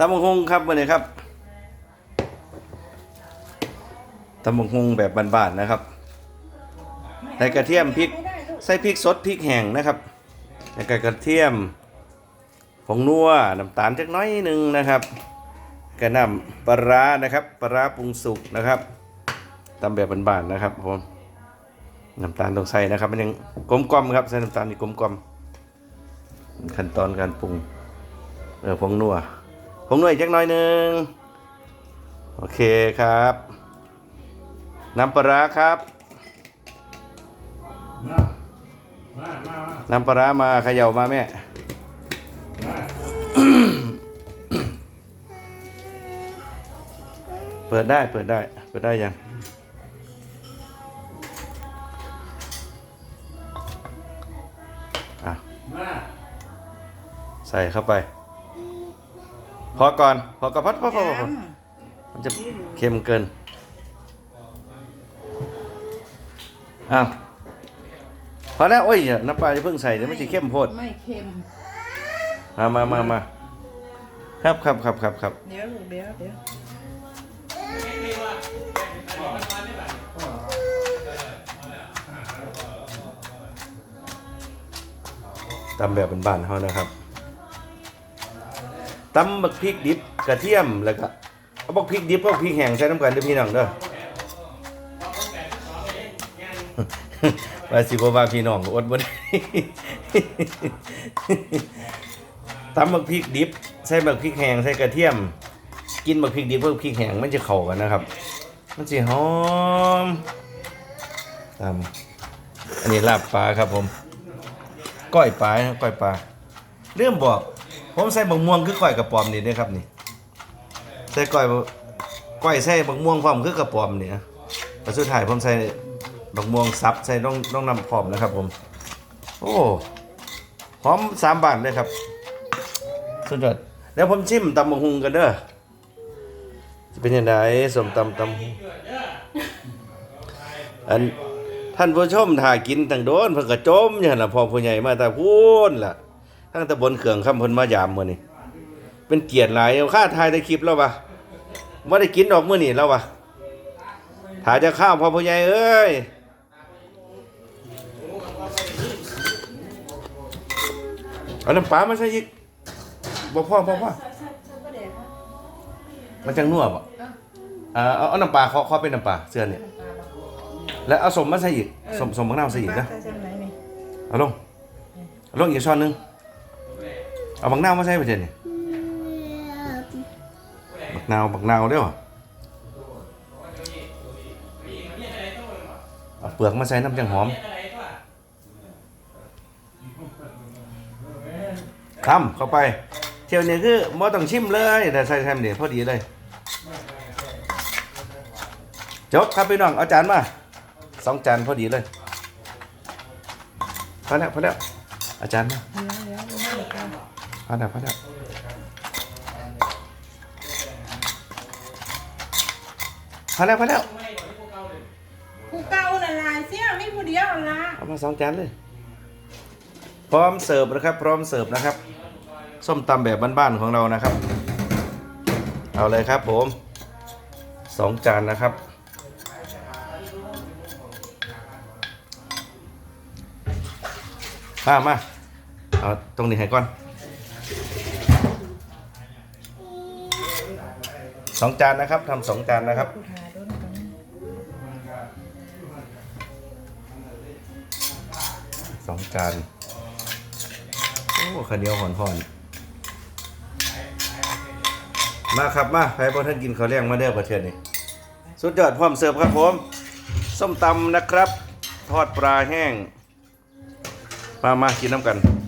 ตำบักฮงครับวันนี้ครับตำบักฮงแบบบ้านๆนะครับใส่กระเทียมพริกใส่พริกสดพริกแห้งนะครับแล้วก็กระเทียมผงนัวน้ำตาลจักน้อยหนึ่งนะครับกระนำปลาร้านะครับปลาร้าปรุงสุกนะครับตำแบบบ้านๆนะครับผมน้ำตาลต้องใส่นะครับ มันยังกลมกล่อมครับใส่น้ำตาลนี่กลมกล่อมขั้นตอนการปรุงเออผงนัว ผงนัวอีกจักหน้อยหนึ่งโอเคครับ น้ำปลาร้าครับ น้ำปลาร้ามาเขย่ามาแม่เปิดได้เปิดได้เปิดได้ยังอะใส่เข้าไป พอก่อน พอกระพัดพอพอพอพอมันจะเค็มเกินอ้าวพอแล้วโอ้ยน้ำปลาจะเพิ่งใส่เดี๋ยวมันจะเข้มโพดไม่เค็มมามามามาครับครับครับครับครับเดี๋ยวลูกเดี๋ยวเดี๋ยวตำแบบบ้านๆเขานะครับ ตำบักพริกดิบกระเทียมแล้วก็เอาบักพริกดิบกับพริกแห้งใส่น้ำกันเด้พี่น้องเด้อว่าสิบ่ว่าพี่น้องก็อดบ่ได้ตำบักพริกดิบใส่บักพริกแห้งใส่กระเทียม กินบักพริกดิบกับพริกแห้งมันจะเข้ากันนะครับ มันสิหอมตำอันนี้ลาบปลาครับผม ก้อยปลาก้อยปลาเรื่องบอก ผมใส่บักม่วงคือก้อยกระป๋อมนี่เด้อครับนี่ใส่ก้อยก้อยใส่บักม่วงพร้อมคือกระป๋อมนี่นะแล้วสุดท้ายผมใส่บักม่วงซับใส่ต้องต้องนำพร้อมนะครับ ผม โอ้หอมสามบาทเลยครับสุดยอดแล้วผมชิมตำบักหุงกันเด้อจะเป็นยังไงสมตำตำอันท่านผู้ชมถ่ายกินตั้งโดนเพิ่นก็จมอย่างน่ะพอผู้ใหญ่มาแต่พูนล่ะ ทั้งตะบนเขื่องคำพนมายามมื้อนี้เป็นเกียรติหลายเอาค่ายได้คลิปแล้ววะบ่ได้กินดอกมื้อนี้แล้ววะถ่ายจะข้าวพอผู้ใหญ่เอ้ยเอาน้ำปลามาใส่อีกบ่พอบ่อพ่อมันจังนัวบ่อ่าเอาเอาน้ำปลาขอขอเป็นน้ำปลาเสื้อเนี่ยแล้วเอาสมมาใส่อีกสมสมมะนาวใส่อีกนะใส่เส้นไหนนี่เอาลงเอาลงอีกช้อนนึง เอาบักนาวมาใส่ไปเถอะนี่บักนาวบักนาวเด้อเอาเปลือกมาใส่น้ำจังหอมคำเข้าไปเที่ยวนี้คือบ่ต้องชิมเลยแต่ใส่แซมเดี๋ยวพอดีเลยจบครับพี่น้องเอาจานมาสองจานพอดีเลยพอแล้วพอแล้วอาจารย์มา พอแล้วพอแล้วพอแล้วพอแล้วผู้เก่าน่ะลายเสี้ยไม่ผู้เดียวละเอามาสองจานเลย พร้อมเสิร์ฟนะครับ พร้อมเสิร์ฟนะครับ ส้มตำแบบบ้านๆของเรานะครับ เอาเลยครับผมสองจานนะครับ มามาเอาตรงนี้ให้ก่อน สองจานนะครับทำสองจานนะครับสองจานโอ้ข้าวเหนียวหอนหอนๆมาครับมาใครพอท่านกินข้าวเลี้ยงมาเด้อประเทศนี้สุดยอดพร้อมเสิร์ฟครับผม ส้มตำนะครับ ทอดปลาแห้ง มามากินน้ำกัน